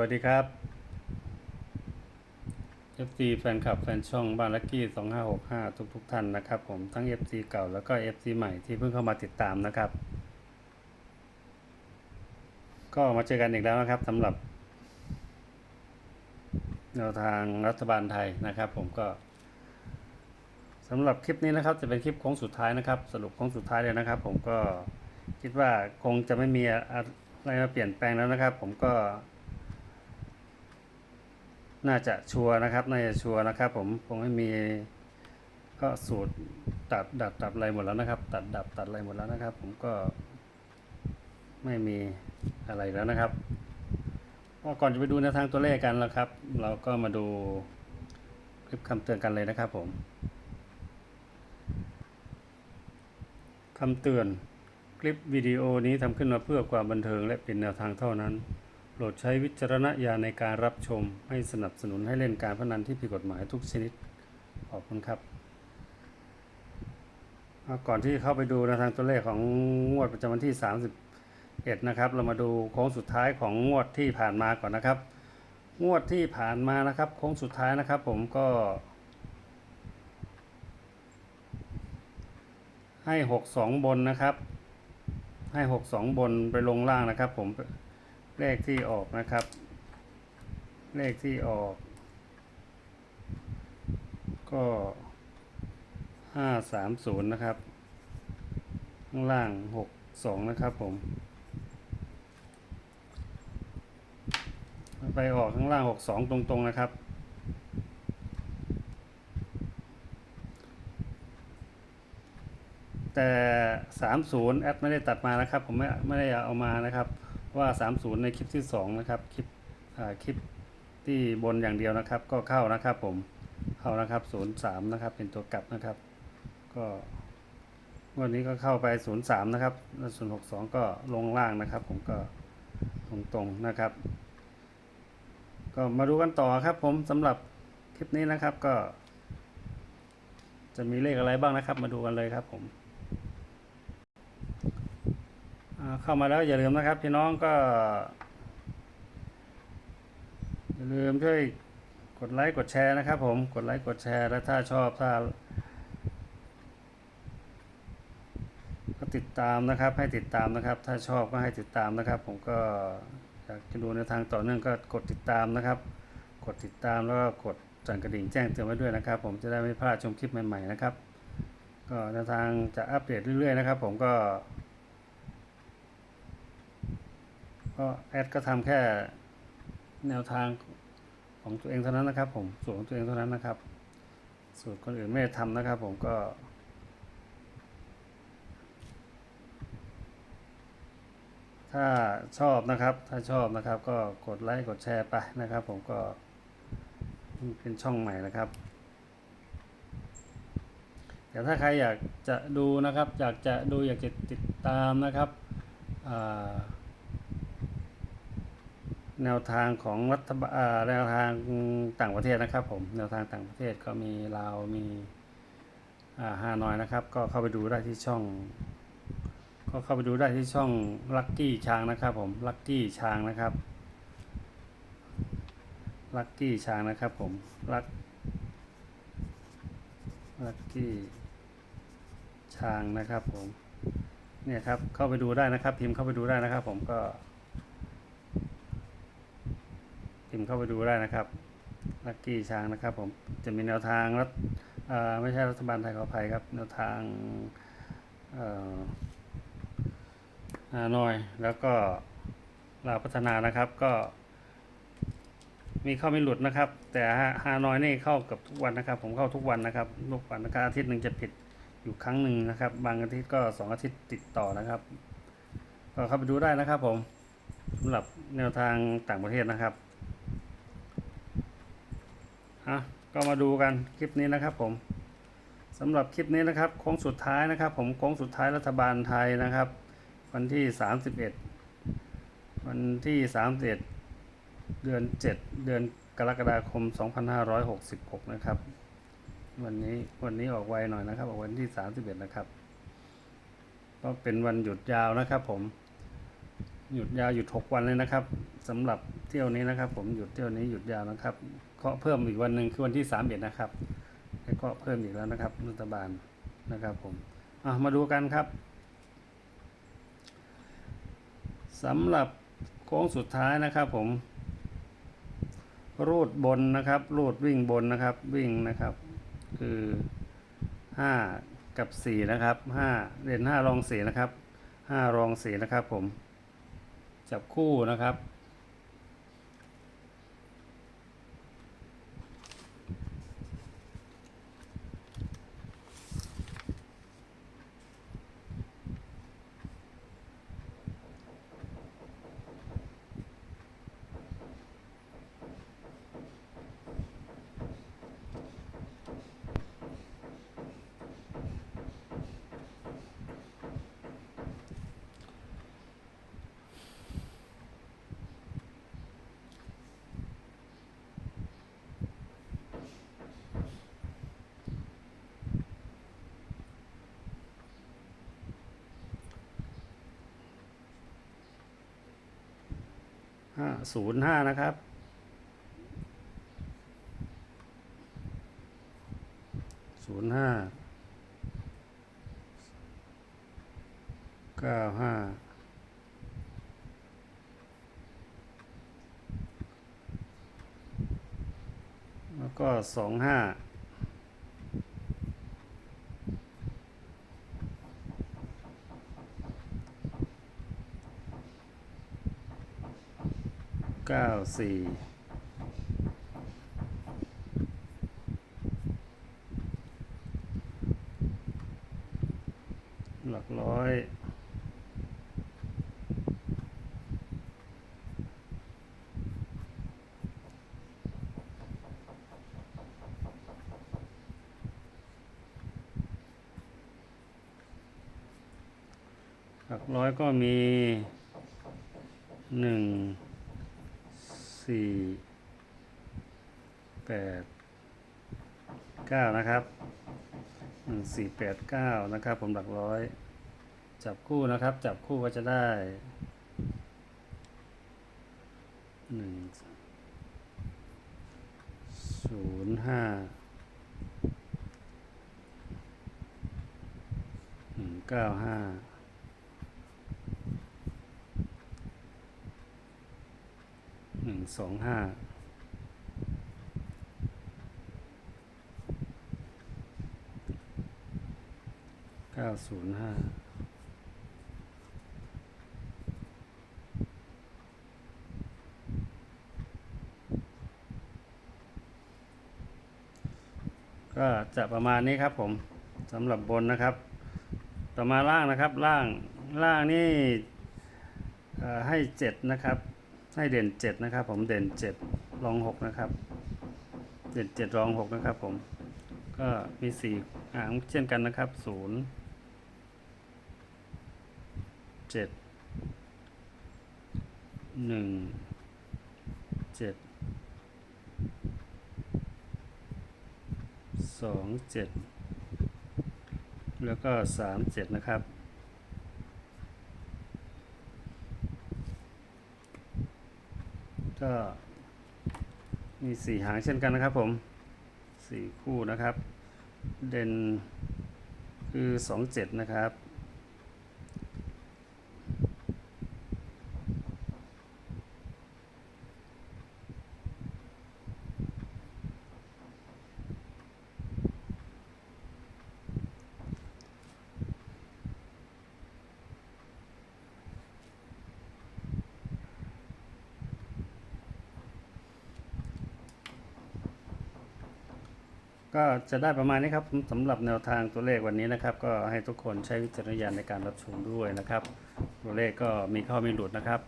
วัสดีครับ FC แฟนคลับแฟนช่องบ้านลักกี้2565 ทุกทุกท่านนะครับ ผมทั้ง FC เก่าแล้วก็ FC ใหม่ที่เพิ่งเข้ามาติดตามนะครับ ก็มาเจอกันอีกแล้วนะครับสำหรับแนวทางรัฐบาลไทยนะครับ ผมก็สำหรับคลิปนี้นะครับจะเป็นคลิปโค้งสุดท้ายนะครับ สรุปโค้งสุดท้ายเลยนะครับ ผมก็คิดว่าคงจะไม่มีอะไรมาเปลี่ยนแปลงแล้วนะครับ ผมก็ น่าจะชัวร์นะครับน่าจะชัวร์นะครับ ผมคงไม่มีก็สูตรตัดดับตัดอะไรหมดแล้วนะครับ ตัดดับตัดอะไรหมดแล้วนะครับ ผมก็ไม่มีอะไรแล้วนะครับก็ก่อนจะไปดูแนวทางตัวเลขกันแล้วครับ เราก็มาดูคลิปคำเตือนกันเลยนะครับผมคำเตือนคลิปวิดีโอนี้ทำขึ้นมาเพื่อความบันเทิงและเป็นแนวทางเท่านั้น โปรดใช้วิจารณญาณในการรับชม ไม่สนับสนุนให้เล่นการพนันที่ผิดกฎหมายทุกชนิด ขอบคุณครับ ก่อนที่เข้าไปดูนวทางตัวเลขของงวดประจำวันที่ 31 นะครับ เรามาดูโค้งสุดท้ายของงวดที่ผ่านมาก่อนนะครับ งวดที่ผ่านมานะครับ โค้งสุดท้ายนะครับ ผมก็ ให้หกสองบนนะครับ ให้หกสองบนไปลงล่างนะครับ ผม เลขที่ออกนะครับ เลขที่ออก ก็ห้าสามศูนย์นะครับ ข้างล่างหกสองนะครับผมไปออกข้างล่างหกสองตรงๆนะครับ แต่30แอดไม่ได้ตัดมานะครับ ผมไม่ไม่ได้เอามานะครับ ว่า 30 ในคลิปที่ 2 นะครับ คลิปอ่าคลิปที่บนอย่างเดียวนะครับ ก็เข้านะครับผมเข้านะครับ 03 นะครับ เป็นตัวกลับนะครับ ก็วันนี้ก็เข้าไป 03 นะครับแล้ว062 ก็ลงล่างนะครับ ผมก็ตรงตรงๆนะครับ ก็มาดูกันต่อครับผมสำหรับคลิปนี้นะครับก็ จะมีเลขอะไรบ้างนะครับ มาดูกันเลยครับผม อ่า เข้ามาแล้วอย่าลืมนะครับ พี่น้องก็ อย่าลืมช่วยกดไลค์กดแชร์นะครับ ผมกดไลค์กดแชร์และถ้าชอบถ้าก็ติดตามนะครับ ให้ติดตามนะครับ ถ้าชอบก็ให้ติดตามนะครับ ผมก็อยากจะดูในทางต่อเนื่องก็กดติดตามนะครับ กดติดตามแล้วก็กดสั่นกระดิ่งแจ้งเตือนไว้ด้วยนะครับ ผมจะได้ไม่พลาดชมคลิปใหม่ๆนะครับ ก็แนทางจะอัปเดตเรื่อยๆนะครับ ผมก็ ก็แอดก็ทำแค่แนวทางของตัวเองเท่านั้นนะครับ ผมสูตรของตัวเองเท่านั้นนะครับ สูตรคนอื่นไม่ได้ทำนะครับ ผมก็ถ้าชอบนะครับ ถ้าชอบนะครับ ก็กดไลค์กดแชร์ไปนะครับ ผมก็เป็นช่องใหม่นะครับแต่ถ้าใครอยากจะดูนะครับ อยากจะดูอยากจะติดตามนะครับอ่า แนวทางของรัฐบาลแนวทางต่างประเทศนะครับ ผมแนวทางต่างประเทศก็มีลาวมีฮานอยนะครับ ก็เข้าไปดูได้ที่ช่อง ก็เข้าไปดูได้ที่ช่องลัคกี้ช้างนะครับ ผมลัคกี้ช้างนะครับลัคกี้ช้างนะครับ ผมลักลัคกี้ช้างนะครับ ผมเนี่ยครับเข้าไปดูได้นะครับพิมพ์เข้าไปดูได้นะครับ ผมก็ พิมพ์เข้าไปดูได้นะครับลักกี้ช้างนะครับผมจะมีแนวทางรัฐไม่ใช่รัฐบาลไทยขออภัยครับ แนวทางฮานอย แล้วก็ลาวพัฒนานะครับก็ มีเข้าไม่หลุดนะครับ แต่ฮาฮานอยนี่เข้ากับทุกวันนะครับ ผมเข้าทุกวันนะครับทุกวันนะครับอาทิตย์หนึ่งจะผิดอยู่ครั้งหนึ่งนะครับ บางอาทิตย์ก็สองอาทิตย์ติดต่อนะครับ ก็เข้าไปดูได้นะครับผมสำหรับแนวทางต่างประเทศนะครับ อะก็มาดูกันคลิปนี้นะครับผมสำหรับคลิปนี้นะครับโค้งสุดท้ายนะครับ ผมโค้งสุดท้ายรัฐบาลไทยนะครับ วันที่ 31 วันที่ 31 เดือน 7 เดือนกรกฎาคม 2566 นะครับ วันนี้วันนี้ออกไวหน่อยนะครับออกวันที่ 31 นะครับ ก็เป็นวันหยุดยาวนะครับผม หยุดยาวหยุดหกวันเลยนะครับสำหรับเที่ยวนี้นะครับ ผมหยุดเที่ยวนี้หยุดยาวนะครับเคาะเพิ่มอีกวันหนึ่งคือวันที่สามเอ็ดนะครับได้เคาะเพิ่มอีกแล้วนะครับรัฐบาลนะครับ ผมอะมาดูกันครับสำหรับโค้งสุดท้ายนะครับ ผม รูดบนนะครับ รูดวิ่งบนนะครับ วิ่งนะครับ คือห้ากับสี่นะครับห้าเด่นห้ารองสี่นะครับห้ารองสี่นะครับผม จับคู่นะครับ ห้าศูนย์ห้านะครับ ศูนย์ห้าเก้าห้าแล้วก็สองห้า เก้า สี่หลักร้อยหลักร้อยก็มีหนึ่ง สี่แปดเก้านะครับหนึ่งสี่แปดเก้านะครับ ผมหลักร้อย จับคู่นะครับ จับคู่ก็จะได้หนึ่งศูนย์ห้าหนึ่งเก้าห้า หนึ่ง สองห้าเก้าศูนย์ห้าก็จะประมาณนี้ครับผมสำหรับบนนะครับ ต่อมาล่างนะครับล่างล่างนี่ให้เจ็ดนะครับ ให้เด่นเจ็ดนะครับ ผมเด่นเจ็ดรองหกนะครับ เด่นเจ็ดรองหกนะครับ ผม ก็มีสี่หางเช่นกันนะครับศูนย์เจ็ดหนึ่งเจ็ดสองเจ็ดแล้วก็สามเจ็ดนะครับ ก็มีสี่หางเช่นกันนะครับผมสี่คู่นะครับ เด่นคือสองเจ็ดนะครับ ก็จะได้ประมาณนี้ครับสำหรับแนวทางตัวเลขวันนี้นะครับ ก็ให้ทุกคนใช้วิจารณญาณในการรับชมด้วยนะครับ ตัวเลขก็มีเข้ามีหลุดนะครับ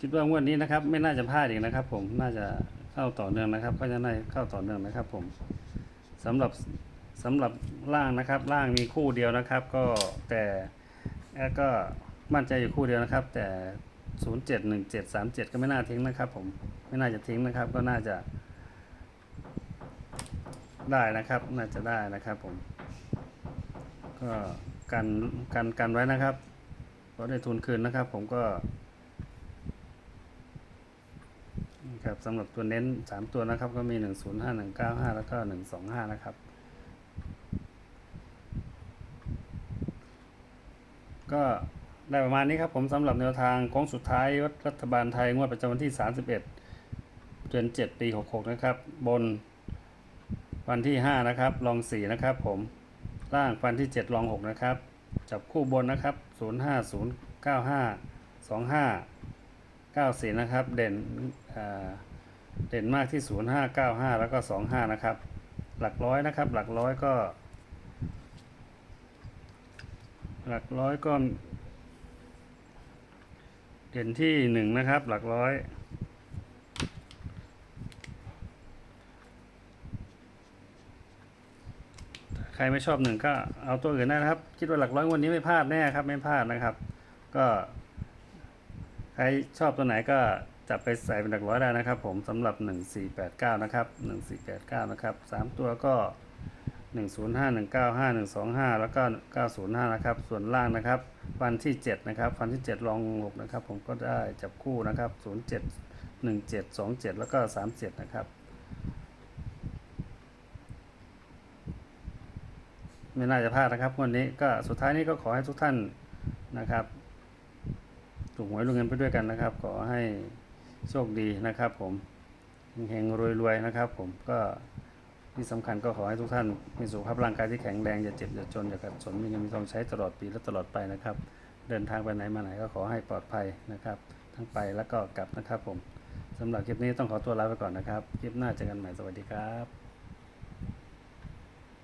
คิดว่างวดนี้นะครับ ไม่น่าจะพลาดอีกนะครับ ผมน่าจะเข้าต่อเนื่องนะครับ ก็จะได้เข้าต่อเนื่องนะครับ ผม สำหรับสำหรับล่างนะครับล่างมีคู่เดียวนะครับ ก็แต่แก็มั่นใจอยู่คู่เดียวนะครับ แต่ศูนย์เจ็ดหนึ่งเจ็ดสามเจ็ดก็ไม่น่าทิ้งนะครับ ผมไม่น่าจะทิ้งนะครับ ก็น่าจะ ได้นะครับ น่าจะได้นะครับผม ก็กันกันกันไว้นะครับเพราะได้ทุนคืนนะครับ ผมก็นี่ ครับสำหรับตัวเน้นสามตัวนะครับ ก็มีหนึ่งศูนย์ห้าหนึ่งเก้าห้าแล้วก็หนึ่งสองห้านะครับ ก็ได้ประมาณนี้ครับผมสำหรับแนวทางโค้งสุดท้ายรัฐบาลไทยงวดประจำวันที่ 31 เดือน 7 ปี 66 นะครับ บนวันที่ 5 นะครับรอง 4 นะครับ ผมล่างฟันที่7รอง 6 นะครับ จับคู่บนนะครับ 05095 25 94นะครับ เด่นเด่นมากที่ 0595 แล้วก็ 25 นะครับ หลักร้อยนะครับ หลักร้อยก็ หลักร้อยก็ เด่นที่หนึ่งนะครับ หลักร้อยใครไม่ชอบหนึ่งก็เอาตัวอื่นได้นะครับ คิดว่าหลักร้อยวันนี้ไม่พลาดแน่ครับ ไม่พลาดนะครับ ก็ ใครชอบตัวไหนก็จับไปใส่เป็นหลักร้อยได้นะครับ ผมสำหรับ 1489 นะครับ 1489 นะครับสามตัวก็ 105 195 125 แล้วก็ 905 นะครับ ส่วนล่างนะครับ ฟันที่ 7 นะครับ ฟันที่7รอง 6 นะครับ ผมก็ได้จับคู่นะครับ 07 17 27 แล้วก็ 37 นะครับไม่น่าจะพลาดนะครับวันนี้ก็สุดท้ายนี้ก็ขอให้ทุกท่านนะครับ ถูกหวยรวยเงินไปด้วยกันนะครับ ขอให้โชคดีนะครับ ผมเฮงรวยๆนะครับ ผมก็ที่สำคัญก็ขอให้ทุกท่านมีสุขภาพร่างกายที่แข็งแรงอย่าเจ็บอย่าจนอย่าขัดสนมีเงินมีทองใช้ตลอดปีและตลอดไปนะครับ เดินทางไปไหนมาไหนก็ขอให้ปลอดภัยนะครับ ทั้งไปแล้วก็กลับนะครับ ผมสำหรับคลิปนี้ต้องขอตัวลาไปก่อนนะครับ คลิปหน้าเจอกันใหม่สวัสดีครับ